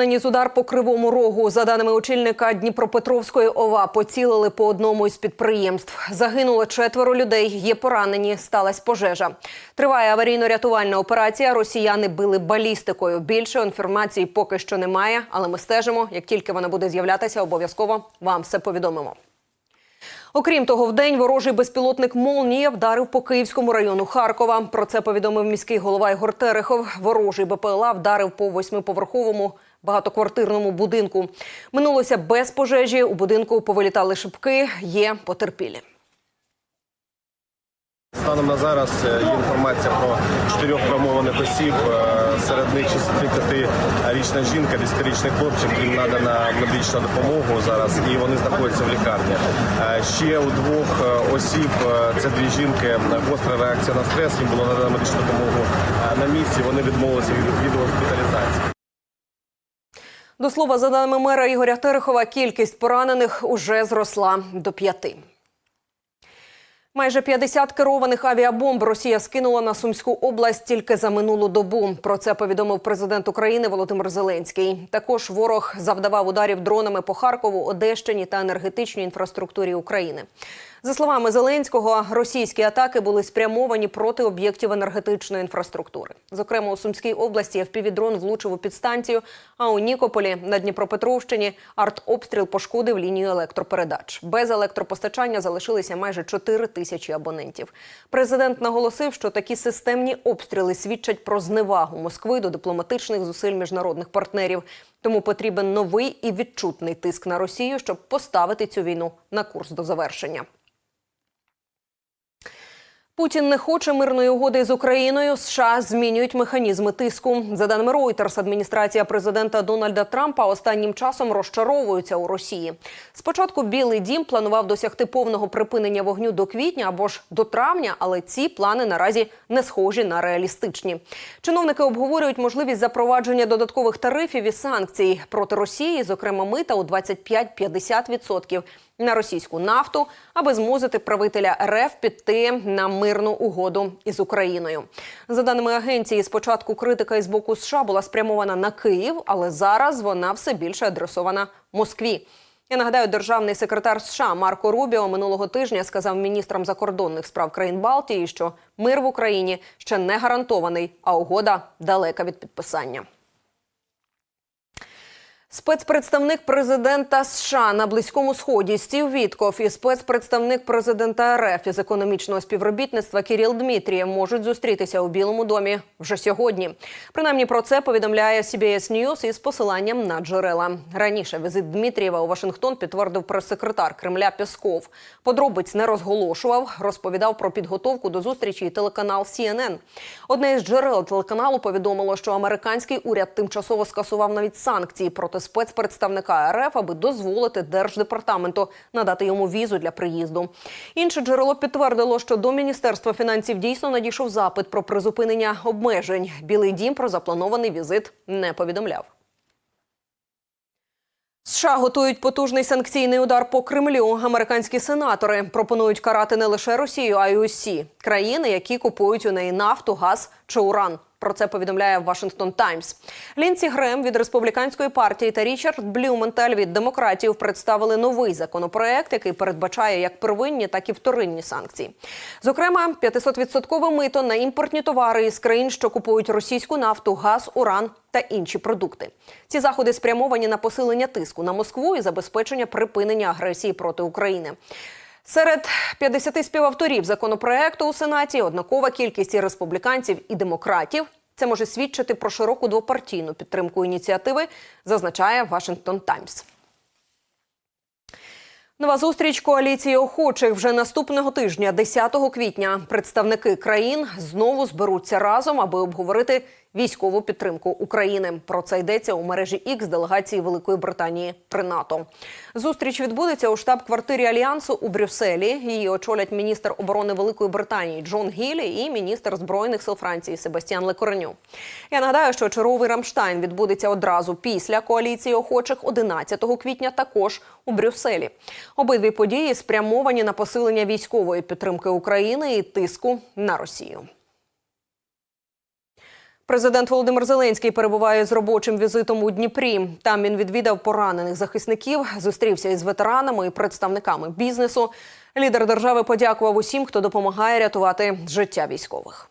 наніс удар по кривому рогу. За даними очільника Дніпропетровської ОВА, поцілили по одному із підприємств. Загинуло четверо людей. Є поранені. Сталась пожежа. Триває аварійно-рятувальна операція. Росіяни били балістикою. Більше інформації поки що немає, але ми стежимо. Як тільки вона буде з'являтися, обов'язково вам все повідомимо. Окрім того, вдень ворожий безпілотник Молнія вдарив по Київському району Харкова. Про це повідомив міський голова Ігор Терехов. Ворожий БПЛА вдарив по восьмиповерховому багатоквартирному будинку. Минулося без пожежі. У будинку повилітали шибки. Є потерпілі. Станом на зараз е, є інформація про чотирьох травмованих осіб. Е, Серед них 65-річна жінка, 10-річний хлопчик. Їм надана медична допомога зараз, і вони знаходяться в лікарні. Е, Ще у двох осіб це дві жінки. Гостра реакція на стрес. Їм було надана медична допомога на місці. Вони відмовилися від, від. До слова, за даними мера Ігоря Терехова, кількість поранених уже зросла до п'яти. Майже 50 керованих авіабомб Росія скинула на Сумську область тільки за минулу добу. Про це повідомив президент України Володимир Зеленський. Також ворог завдавав ударів дронами по Харкову, Одещині та енергетичній інфраструктурі України. За словами Зеленського, російські атаки були спрямовані проти об'єктів енергетичної інфраструктури. Зокрема, у Сумській області ФПВ-дрон влучив у підстанцію, а у Нікополі на Дніпропетровщині артобстріл пошкодив лінію електропередач. Без електропостачання залишилися майже 4 тисячі абонентів. Президент наголосив, що такі системні обстріли свідчать про зневагу Москви до дипломатичних зусиль міжнародних партнерів. Тому потрібен новий і відчутний тиск на Росію, щоб поставити цю війну на курс до завершення. Путін не хоче мирної угоди з Україною. США змінюють механізми тиску. За даними Reuters, адміністрація президента Дональда Трампа останнім часом розчаровується у Росії. Спочатку Білий Дім планував досягти повного припинення вогню до квітня або ж до травня, але ці плани наразі не схожі на реалістичні. Чиновники обговорюють можливість запровадження додаткових тарифів і санкцій проти Росії, зокрема мита у 25-50% на російську нафту, аби змусити правителя РФ піти на мирну угоду із Україною. За даними агенції, спочатку критика із боку США була спрямована на Київ, але зараз вона все більше адресована Москві. Я нагадаю, державний секретар США Марко Рубіо минулого тижня сказав міністрам закордонних справ країн Балтії, що мир в Україні ще не гарантований, а угода далека від підписання. Спецпредставник президента США на близькому сході Стів Вітков і спецпредставник президента РФ із економічного співробітництва Кіріл Дмитрієв можуть зустрітися у Білому домі вже сьогодні. Принаймні про це повідомляє CBS News із посиланням на джерела. Раніше візит Дмитрієва у Вашингтон підтвердив прес-секретар Кремля Пєсков. Подробиць не розголошував, розповідав про підготовку до зустрічі телеканал CNN. Одне із джерел телеканалу повідомило, що американський уряд тимчасово скасував навіть санкції проти спецпредставника РФ, аби дозволити держдепартаменту надати йому візу для приїзду. Інше джерело підтвердило, що до міністерства фінансів дійсно надійшов запит про призупинення обмежень. Білий дім про запланований візит не повідомляв. США готують потужний санкційний удар по Кремлю. Американські сенатори пропонують карати не лише Росію, а й усі країни, які купують у неї нафту, газ чи уран. Про це повідомляє Вашингтон Таймс. Лінці Грем від республіканської партії та Річард Блюменталь від демократів представили новий законопроект, який передбачає як первинні, так і вторинні санкції. Зокрема, 500-відсоткове мито на імпортні товари із країн, що купують російську нафту, газ, уран та інші продукти. Ці заходи спрямовані на посилення тиску на Москву і забезпечення припинення агресії проти України. Серед 50 співавторів законопроекту у Сенаті однакова кількість і республіканців і демократів. Це може свідчити про широку двопартійну підтримку ініціативи, зазначає Вашингтон Таймс. Нова зустріч коаліції охочих вже наступного тижня, 10 квітня. Представники країн знову зберуться разом, аби обговорити військову підтримку України. Про це йдеться у мережі X делегації Великої Британії при НАТО. Зустріч відбудеться у штаб-квартирі альянсу у Брюсселі. Її очолять міністр оборони Великої Британії Джон Гілі і міністр збройних сил Франції Себастьян Лекореню. Я нагадаю, що черговий Рамштайн відбудеться одразу після коаліції охочих 11 квітня. Також у Брюсселі. Обидві події спрямовані на посилення військової підтримки України і тиску на Росію. Президент Володимир Зеленський перебуває з робочим візитом у Дніпрі. Там він відвідав поранених захисників, зустрівся із ветеранами і представниками бізнесу. Лідер держави подякував усім, хто допомагає рятувати життя військових.